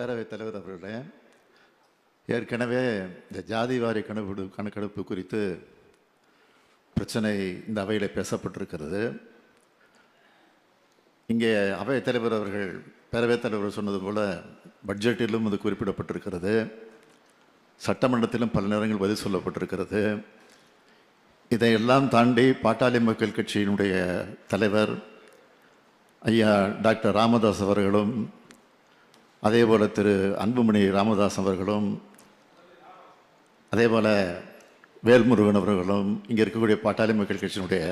பேரவைத் தலைவர் அவர்களே ஏற்கனவே இந்த ஜாதிவாரி கணக்கெடு கணக்கெடுப்பு குறித்து பிரச்சனை இந்த அவையில் பேசப்பட்டிருக்கிறது. இங்கே அவைத் தலைவர் அவர்கள் பேரவைத் தலைவர் சொன்னது போல் பட்ஜெட்டிலும் அது குறிப்பிடப்பட்டிருக்கிறது. சட்டமன்றத்திலும் பல நேரங்கள் பதில் சொல்லப்பட்டிருக்கிறது. இதையெல்லாம் தாண்டி பாட்டாளி மக்கள் கட்சியினுடைய தலைவர் ஐயா டாக்டர் ராமதாஸ் அவர்களும் அதே போல் திரு அன்புமணி ராமதாஸ் அவர்களும் அதே போல் வேல்முருகன் அவர்களும் இங்கே இருக்கக்கூடிய பாட்டாளி மக்கள் கட்சியினுடைய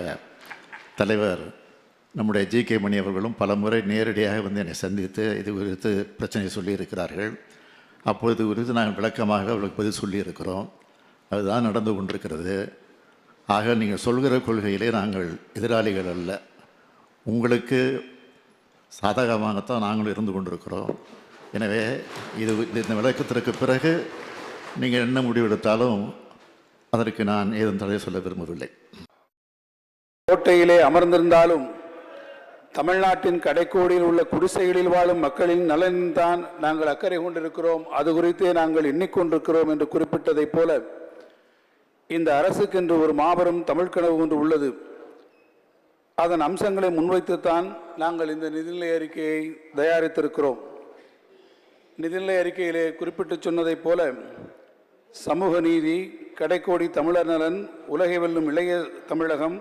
தலைவர் நம்முடைய ஜி கே மணி அவர்களும் பல முறை நேரடியாக வந்து என்னை சந்தித்து இது குறித்து பிரச்சனை சொல்லியிருக்கிறார்கள். அப்பொழுது குறித்து நாங்கள் விளக்கமாக அவர்களுக்கு பதில் சொல்லியிருக்கிறோம். அதுதான் நடந்து கொண்டிருக்கிறது. ஆக நீங்கள் சொல்கிற கொள்கையிலே நாங்கள் எதிராளிகள் அல்ல. உங்களுக்கு சாதகமாகத்தான் நாங்களும் இருந்து கொண்டிருக்கிறோம். எனவே இது இந்த விளக்கத்திற்கு பிறகு நீங்கள் என்ன முடிவெடுத்தாலும் அதற்கு நான் ஏதும் தடை சொல்ல விரும்பவில்லை. கோட்டையிலே அமர்ந்திருந்தாலும் தமிழ்நாட்டின் கடைக்கோடியில் உள்ள குடிசைகளில் வாழும் மக்களின் நலன்தான் நாங்கள் அக்கறை கொண்டிருக்கிறோம். அது குறித்தே நாங்கள் எண்ணிக்கொண்டிருக்கிறோம் என்று குறிப்பிட்டதைப் போல இந்த அரசுக்கென்று ஒரு மாபெரும் தமிழ் கனவு ஒன்று உள்ளது. அதன் அம்சங்களை முன்வைத்துத்தான் நாங்கள் இந்த நிதிநிலை அறிக்கையை தயாரித்திருக்கிறோம். நிதிநிலை அறிக்கையிலே குறிப்பிட்டு சொன்னதைப் போல சமூக நீதி கடைக்கோடி தமிழர் நலன் உலகை வெல்லும் இளைய தமிழகம்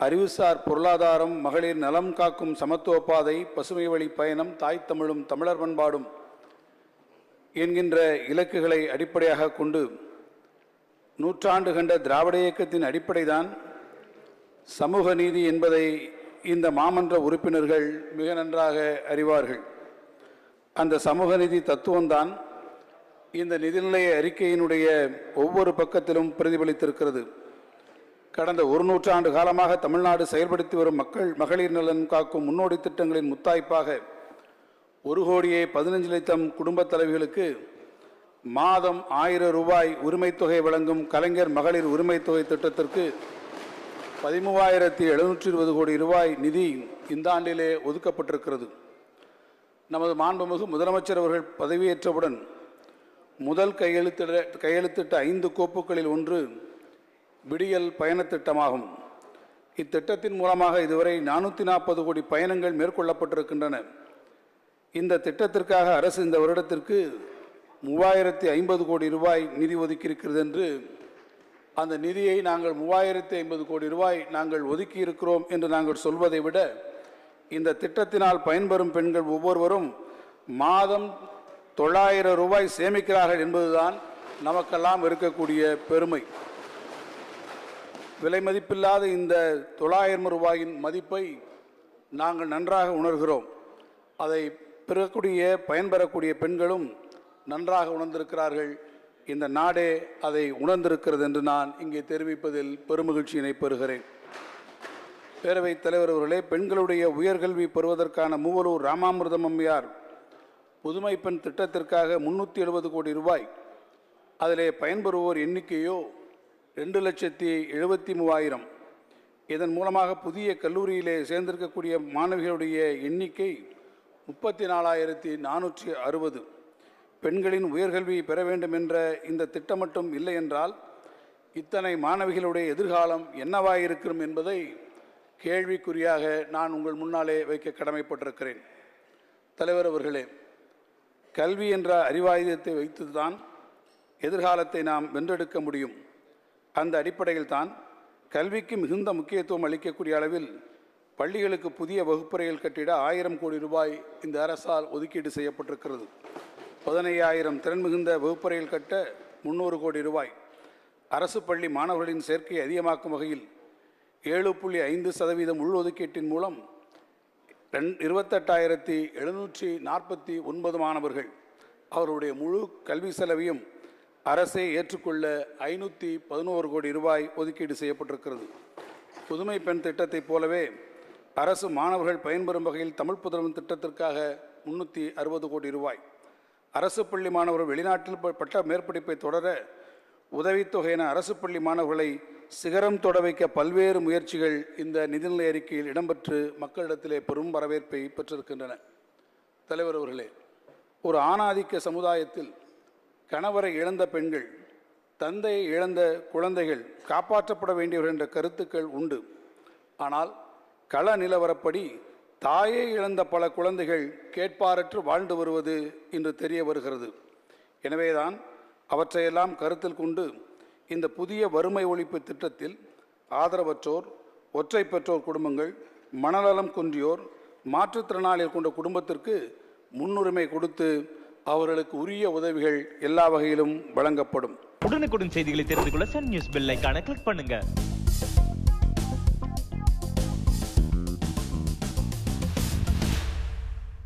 அறிவுசார் பொருளாதாரம் மகளிர் நலம் காக்கும் சமத்துவ பாதை பசுமை வழி பயணம் தாய் தமிழும் தமிழர் பண்பாடும் என்கின்ற இலக்குகளை அடிப்படையாக கொண்டு நூற்றாண்டு கண்ட திராவிட இயக்கத்தின் அடிப்படைதான் சமூக நீதி என்பதை இந்த மாமன்ற உறுப்பினர்கள் மிக நன்றாக அறிவார்கள். அந்த சமூக நிதி தத்துவம்தான் இந்த நிதிநிலை அறிக்கையினுடைய ஒவ்வொரு பக்கத்திலும் பிரதிபலித்திருக்கிறது. கடந்த ஒரு நூற்றாண்டு காலமாக தமிழ்நாடு செயல்படுத்தி வரும் மக்கள் மகளிர் நலன் காக்கும் முன்னோடி திட்டங்களின் முத்தாய்ப்பாக ஒரு கோடியே பதினஞ்சு லட்சம் குடும்பத் தலைவிகளுக்கு மாதம் ஆயிரம் ரூபாய் உரிமைத்தொகை வழங்கும் கலைஞர் மகளிர் உரிமைத்தொகை திட்டத்திற்கு பதிமூவாயிரத்தி எழுநூற்றி இருபது கோடி ரூபாய் நிதி இந்த ஆண்டிலே ஒதுக்கப்பட்டிருக்கிறது. நமது மாண்புமிகு முதலமைச்சர் அவர்கள் பதவியேற்றவுடன் முதல் கையெழுத்திட கையெழுத்திட்ட ஐந்து கோப்புகளில் ஒன்று விடியல் பயணத் திட்டமாகும். இத்திட்டத்தின் மூலமாக இதுவரை நானூற்றி நாற்பது கோடி பயணங்கள் மேற்கொள்ளப்பட்டிருக்கின்றன. இந்த திட்டத்திற்காக அரசு இந்த வருடத்திற்கு மூவாயிரத்தி ஐம்பது கோடி ரூபாய் நிதி ஒதுக்கியிருக்கிறது என்று அந்த நிதியை நாங்கள் மூவாயிரத்தி ஐம்பது கோடி ரூபாய் நாங்கள் ஒதுக்கி இருக்கிறோம் என்று நாங்கள் சொல்வதை விட இந்த திட்டத்தினால் பயன்பெறும் பெண்கள் ஒவ்வொருவரும் மாதம் தொள்ளாயிரம் ரூபாய் சேமிக்கிறார்கள் என்பதுதான் நமக்கெல்லாம் இருக்கக்கூடிய பெருமை. விலை மதிப்பில்லாத இந்த தொள்ளாயிரம் ரூபாயின் மதிப்பை நாங்கள் நன்றாக உணர்கிறோம். அதை பெறக்கூடிய பயன்பெறக்கூடிய பெண்களும் நன்றாக உணர்ந்திருக்கிறார்கள். இந்த நாடே அதை உணர்ந்திருக்கிறது என்று நான் இங்கே தெரிவிப்பதில் பெருமகிழ்ச்சியினை பெறுகிறேன். பேரவைத் தலைவர் அவர்களே பெண்களுடைய உயர்கல்வி பெறுவதற்கான மூவலூர் ராமாமிர்தம் அம்மையார் புதுமை பெண் திட்டத்திற்காக முன்னூற்றி எழுபது கோடி ரூபாய். அதிலே பயன்பெறுவோர் எண்ணிக்கையோ ரெண்டு லட்சத்தி எழுபத்தி மூவாயிரம். இதன் மூலமாக புதிய கல்லூரியிலே சேர்ந்திருக்கக்கூடிய மாணவிகளுடைய எண்ணிக்கை முப்பத்தி நாலாயிரத்தி நானூற்றி அறுபது. பெண்களின் உயர்கல்வி பெற வேண்டும் என்ற இந்த திட்டம் மட்டும் இல்லை என்றால் இத்தனை மாணவிகளுடைய எதிர்காலம் என்னவாயிருக்கும் என்பதை கேள்விக்குறியாக நான் உங்கள் முன்னாலே வைக்க கடமைப்பட்டிருக்கிறேன். தலைவர் அவர்களே கல்வி என்ற அறிவாயுதத்தை வைத்துதான் எதிர்காலத்தை நாம் வென்றெடுக்க முடியும். அந்த அடிப்படையில் தான் கல்விக்கு மிகுந்த முக்கியத்துவம் அளிக்கக்கூடிய அளவில் பள்ளிகளுக்கு புதிய வகுப்பறைகள் கட்டிட ஆயிரம் கோடி ரூபாய் இந்த அரசால் ஒதுக்கீடு செய்யப்பட்டிருக்கிறது. பதினையாயிரம் திறன் மிகுந்த வகுப்பறைகள் கட்ட முந்நூறு கோடி ரூபாய். அரசு பள்ளி மாணவர்களின் சேர்க்கையை அதிகமாக்கும் வகையில் ஏழு புள்ளி ஐந்து சதவீதம் உள்ஒதுக்கீட்டின் மூலம் ரெண் இருபத்தெட்டாயிரத்தி எழுநூற்றி நாற்பத்தி ஒன்பது மாணவர்கள் அவருடைய முழு கல்வி செலவையும் அரசே ஏற்றுக்கொள்ள ஐநூற்றி பதினோரு கோடி ரூபாய் ஒதுக்கீடு செய்யப்பட்டிருக்கிறது. புதுமை பெண் திட்டத்தைப் போலவே அரசு மாணவர்கள் பயன்பெறும் வகையில் தமிழ் புதல்வன் திட்டத்திற்காக முன்னூற்றி அறுபது கோடி ரூபாய். அரசு பள்ளி மாணவர்கள் வெளிநாட்டில் ப- பட்ட மேற்படிப்பை தொடர உதவித்தொகை என அரசு பள்ளி மாணவர்களை சிகரம் தொட வைக்க பல்வேறு முயற்சிகள் இந்த நிதிநிலை அறிக்கையில் இடம்பெற்று மக்களிடத்திலே பெரும் வரவேற்பை பெற்றிருக்கின்றன. தலைவர் அவர்களே ஒரு ஆணாதிக்க சமுதாயத்தில் கணவரை இழந்த பெண்கள் தந்தையை இழந்த குழந்தைகள் காப்பாற்றப்பட வேண்டியவர் என்ற கருத்துக்கள் உண்டு. ஆனால் கள நிலவரப்படி தாயை இழந்த பல குழந்தைகள் கேட்பாரற்று வாழ்ந்து வருவது இன்று தெரிய வருகிறது. எனவேதான் அவற்றையெல்லாம் கருத்தில் கொண்டு இந்த புதிய வறுமை ஒழிப்பு திட்டத்தில் ஆதரவற்றோர் ஒற்றை பெற்றோர் குடும்பங்கள் மனநலம் குன்றியோர் மாற்றுத்திறனாளிகள் கொண்ட குடும்பத்திற்கு முன்னுரிமை கொடுத்து அவர்களுக்கு உரிய உதவிகள் எல்லா வகையிலும் வழங்கப்படும். உடனுக்குடன் செய்திகளை தெரிந்து கொள்ள சன் நியூஸ் பெல் ஐக்கான கிளிக் பண்ணுங்க.